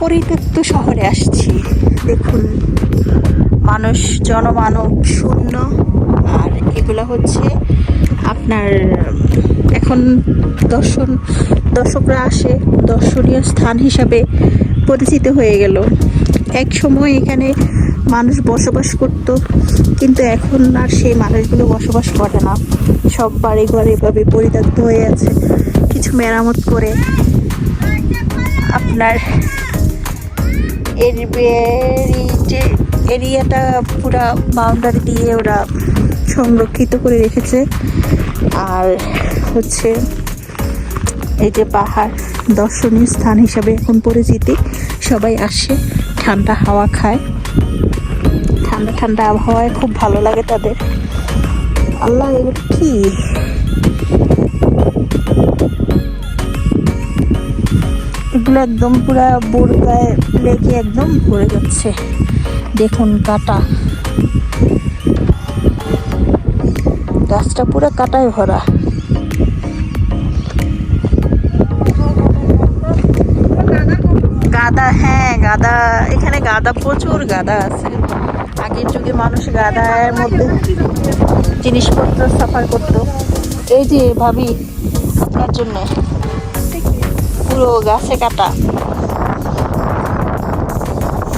পরিত্যক্ত শহরে আসছি। দেখুন, মানুষ, জনমানব, শূন্য। আর এগুলো হচ্ছে আপনার, এখন দর্শন, দর্শকরা আসে, দর্শনীয় স্থান হিসাবে পরিচিত হয়ে গেল। এক সময় এখানে মানুষ বসবাস করত, কিন্তু এখন আর সেই মানুষগুলো বসবাস করে না। সব বাড়ি ঘর এভাবে পরিত্যক্ত হয়ে আছে, কিছু মেরামত করে। আপনার এরিয়াটা পুরা বাউন্ডারি দিয়ে ওরা সংরক্ষিত করে রেখেছে। আর হচ্ছে এই যে পাহাড়, দর্শনীয় স্থান হিসাবে এখন পরিচিতি। সবাই আসে, ঠান্ডা হাওয়া খায়। ঠান্ডা ঠান্ডা আবহাওয়ায় খুব ভালো লাগে তাদের। আল্লাহ, এগুলো কি? এগুলো একদম পুরা বোরকায় লেগে একদম ভরে যাচ্ছে। দেখুন কাটা। গাছটা পুরো কাটায় ভরা। গাদা হ্যাঁ গাদা। এখানে গাদা, প্রচুর গাদা আছে। আগের যুগে মানুষ গাদার মধ্যে জিনিসপত্র সাফার করতো। এই যে ভাবি আপনার জন্য। পুরো গাছে কাটা।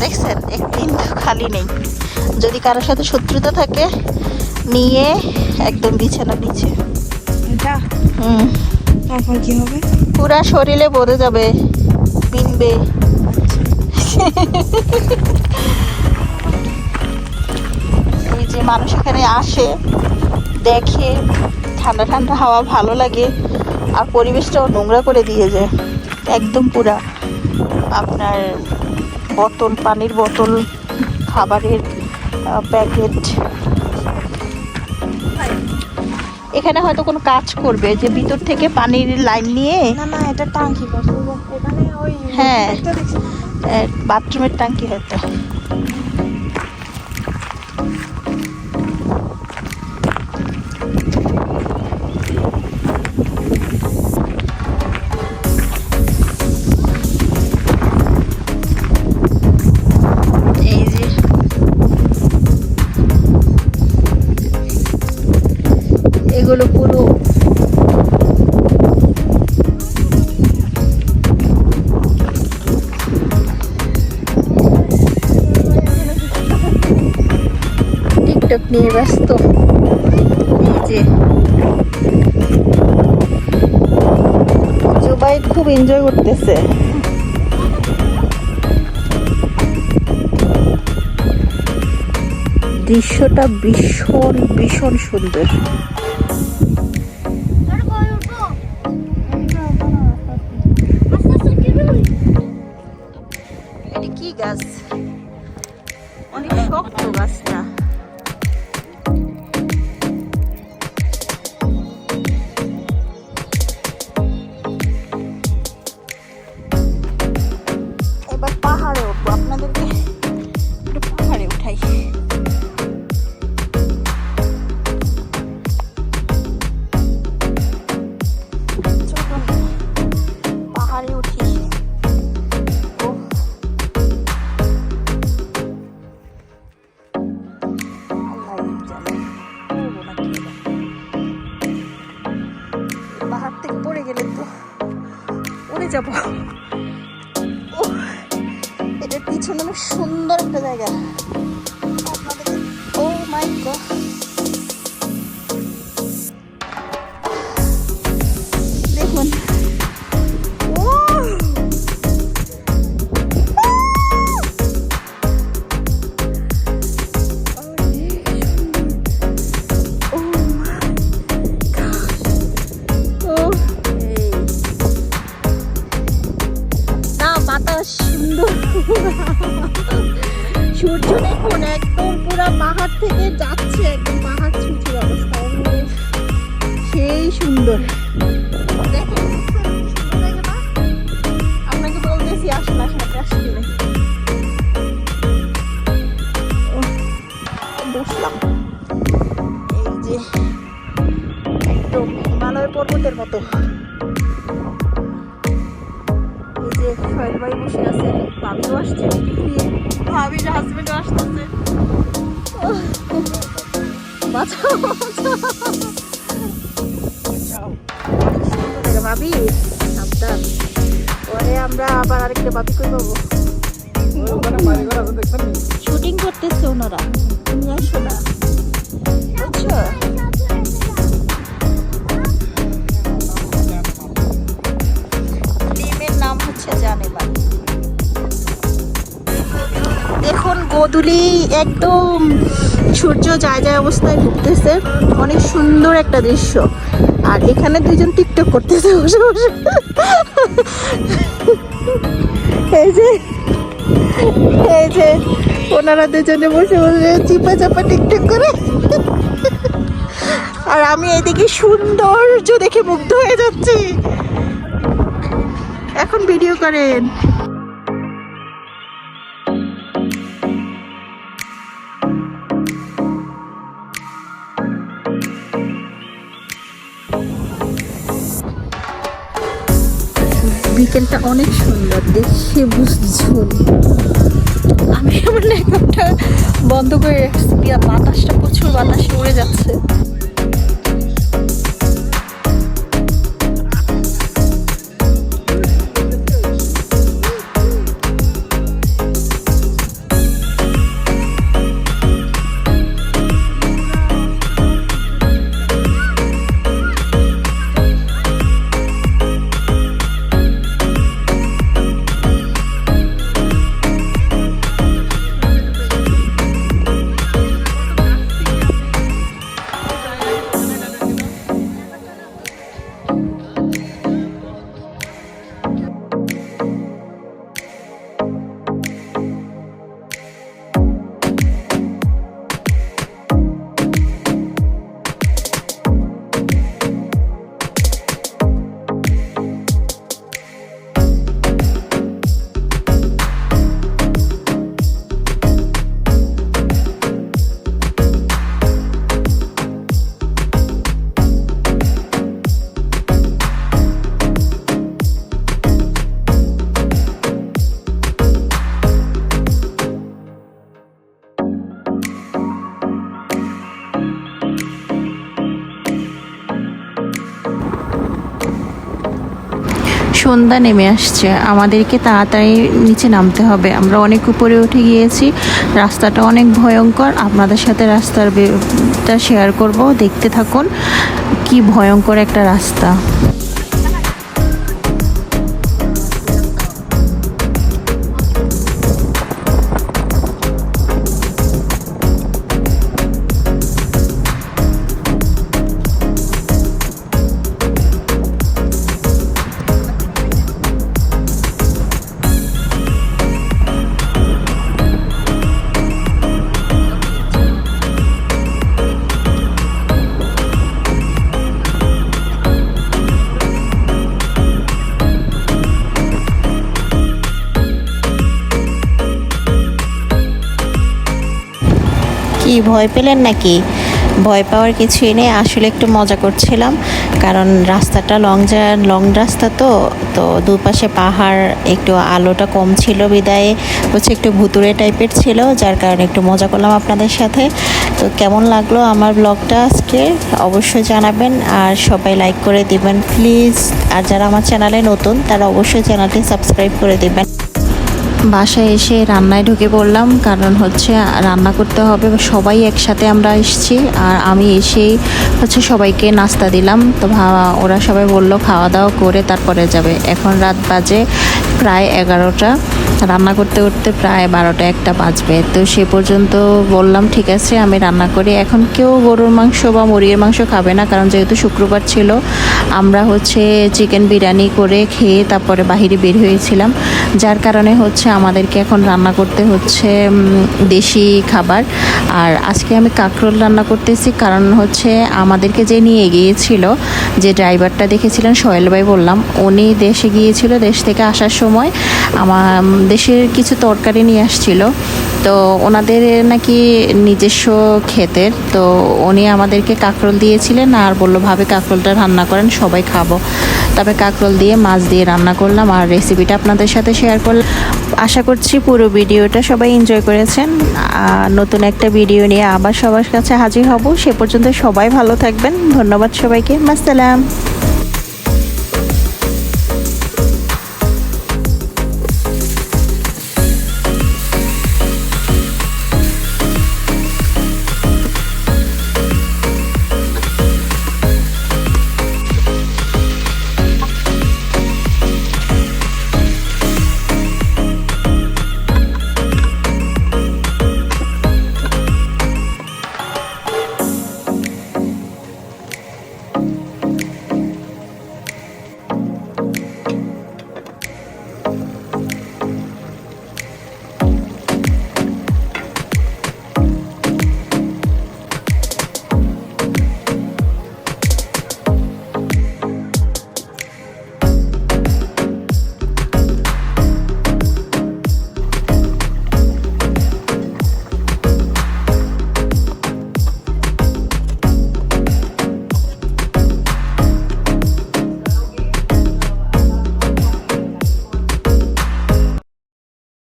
দেখছেন একটি খালি নেই। যদি কারোর সাথে শত্রুতা থাকে নিয়ে একদম বিছানা নিচে। এটা? হুম। তারপর কি হবে? পুরা শরীরে পড়ে যাবে বিনবে। এই যে মানুষ এখানে আসে দেখে ঠান্ডা ঠান্ডা হাওয়া ভালো লাগে আর পরিবেশটাও নোংরা করে দিয়ে যায়। একদম পুরা আপনার বোতল পানির বোতল খাবারের প্যাকেট। এখানে হয়তো কোনো কাজ করবে যে ভিতর থেকে পানির লাইন নিয়ে না না এটা টাঙ্কি করছে ওখানে ওই হ্যাঁ। বাথরুমের টাঙ্কি হয়তো। টিকটক নিয়ে ব্যস্ত। এই যে। জুবাই খুব এনজয় করতেছে। দৃশ্যটা ভীষণ ভীষণ সুন্দর। কি গাছ? অনেক শক্ত গাছটা। পিছনে অনেক সুন্দর একটা জায়গা। সূর্য দেখুন একদম পুরো পাহাড় থেকে যাচ্ছে, একদম পাহাড় ছুটির অবস্থা। সেই সুন্দর। আপনাকে বলতেছি, আসুন আসুন, আপনি এই যে, একদম হিমালয় পর্বতের মতো। ভাই বসে আছে ভাবিও আসছে নিয়ে ভাবির হাজবেন্ডও আসতেছে। ভাবি সাবধান। পরে আমরা আবার আরেকটা ভাবি কই পাবো শুটিং করতেছে ওনারা। তুমি আসো না। বুঝছ হচ্ছে জানেমান দেখুন গোদুলি একদম সূর্য যায় যায় অবস্থায় ঢুকতেছে অনেক সুন্দর একটা দৃশ্য। আর এখানে দুজন টিকটক করতেছে বসে বসে। এই যে এই যে, ওনারা দুজনে বসে বসে চিপা চাপা টিকটক করে। আর আমি এদিকে সৌন্দর্য দেখে মুগ্ধ হয়ে যাচ্ছি। এখন ভিডিও করেন। বিকেলটা অনেক সুন্দর, দেখে বুঝছুন আমি আমার ল্যাপটপটা বন্ধ করে রাখছি। দিয়া বাতাসটা প্রচুর বাতাস উড়ে যাচ্ছে। সন্ধ্যা নেমে আসছে। আমাদেরকে তাড়াতাড়ি নিচে নামতে হবে। আমরা অনেক উপরে উঠে গিয়েছি। রাস্তাটা অনেক ভয়ঙ্কর। আপনাদের সাথে রাস্তার শেয়ার করব। দেখতে থাকুন কি ভয়ঙ্কর একটা রাস্তা। কি ভয় পেলেন নাকি? ভয় পাওয়ার কিছুই নেই। আসলে একটু মজা করছিলাম। কারণ রাস্তাটা লং লং রাস্তা তো তো দুপাশে পাহাড়, একটু আলোটা কম ছিল বিদায়ে। হচ্ছে একটু ভুতুরে টাইপের ছিল, যার কারণে একটু মজা করলাম আপনাদের সাথে। তো কেমন লাগল আমার ব্লগটা আজকে? অবশ্যই জানাবেন আর সবাই লাইক করে দিবেন প্লিজ আর যারা আমার চ্যানেলে নতুন, তারা অবশ্যই চ্যানেলটি সাবস্ক্রাইব করে দিবেন। বাসায় এসে রান্নায় ঢুকে পড়লাম, কারণ হচ্ছে রান্না করতে হবে, সবাই একসাথে আমরা এসেছি আর আমি এসেই হচ্ছে সবাইকে নাস্তা দিলাম। তো ওরা সবাই বলল খাওয়া দাওয়া করে তারপরে যাবে। এখন রাত বাজে প্রায় এগারোটা। রান্না করতে করতে প্রায় বারোটা একটা বাজবে। তো সে পর্যন্ত বললাম, ঠিক আছে, আমি রান্না করি। এখন কেউ গরুর মাংস বা মুরগির মাংস খাবে না, কারণ যেহেতু শুক্রবার ছিল, আমরা হচ্ছে চিকেন বিরিয়ানি করে খেয়ে তারপরে বাহিরে বের হয়েছিলাম। যার কারণে হচ্ছে আমাদেরকে এখন রান্না করতে হচ্ছে দেশি খাবার। আর আজকে আমি কাঁকরোল রান্না করতেছি, কারণ হচ্ছে আমাদেরকে যে নিয়ে গিয়েছিল, যে ড্রাইভারটা দেখেছিলেন, সোহেল ভাই বললাম, উনি দেশে গিয়েছিল, দেশ থেকে আসার সময় আমার দেশের কিছু তরকারি নিয়ে আসছিল। তো ওনাদের নাকি নিজস্ব ক্ষেতের, তো উনি আমাদেরকে কাঁকরোল দিয়েছিলেন আর বলল, ভাবে, কাঁকরোলটা রান্না করেন, সবাই খাব। তবে কাঁকরোল দিয়ে মাছ দিয়ে রান্না করলাম আর রেসিপিটা আপনাদের সাথে শেয়ার করলাম। আশা করছি পুরো ভিডিওটা সবাই এনজয় করেছেন। আর নতুন একটা ভিডিও নিয়ে আবার সবার কাছে হাজির হব। সে পর্যন্ত সবাই ভালো থাকবেন। ধন্যবাদ সবাইকে। মাসালাম